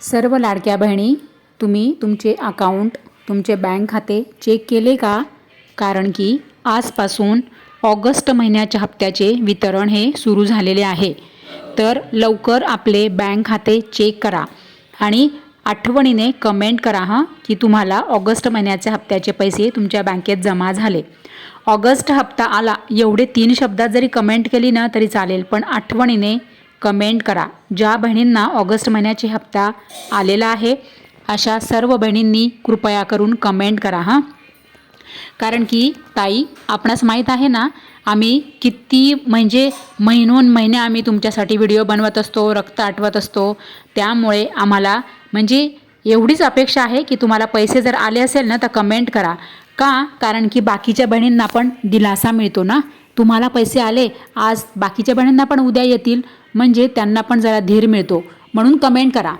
सर्व लाडक्या बहिणी तुम्ही तुमचे अकाउंट तुमचे बँक खाते चेक केले का? कारण की आजपासून ऑगस्ट महिन्याच्या हप्त्याचे वितरण हे सुरू झालेले आहे. तर लवकर आपले बँक खाते चेक करा आणि आठवणीने कमेंट करा हां की तुम्हाला ऑगस्ट महिन्याच्या हप्त्याचे पैसे तुमच्या बँकेत जमा झाले. ऑगस्ट हप्ता आला एवढे तीन शब्दात जरी कमेंट केली ना तरी चालेल पण आठवणीने कमेंट करा. ज्या बहिणींना ऑगस्ट महिन्याची हप्ता आलेला आहे अशा सर्व बहिणींनी कृपया करून कमेंट करा हां. कारण की ताई आपणास माहीत आहे ना आम्ही किती म्हणजे महिनोन महिने आम्ही तुमच्यासाठी व्हिडिओ बनवत असतो रक्त आटवत असतो. त्यामुळे आम्हाला म्हणजे एवढीच अपेक्षा आहे की तुम्हाला पैसे जर आले असेल ना तर कमेंट करा. का? कारण की बाकीच्या बहिणींना पण दिलासा मिळतो ना. तुम्हाला पैसे आले आज बाकीच्या बहिणींना पण उद्या येतील. म्हणजे त्यांना पण जरा धीर मिळतो. म्हणून कमेंट करा.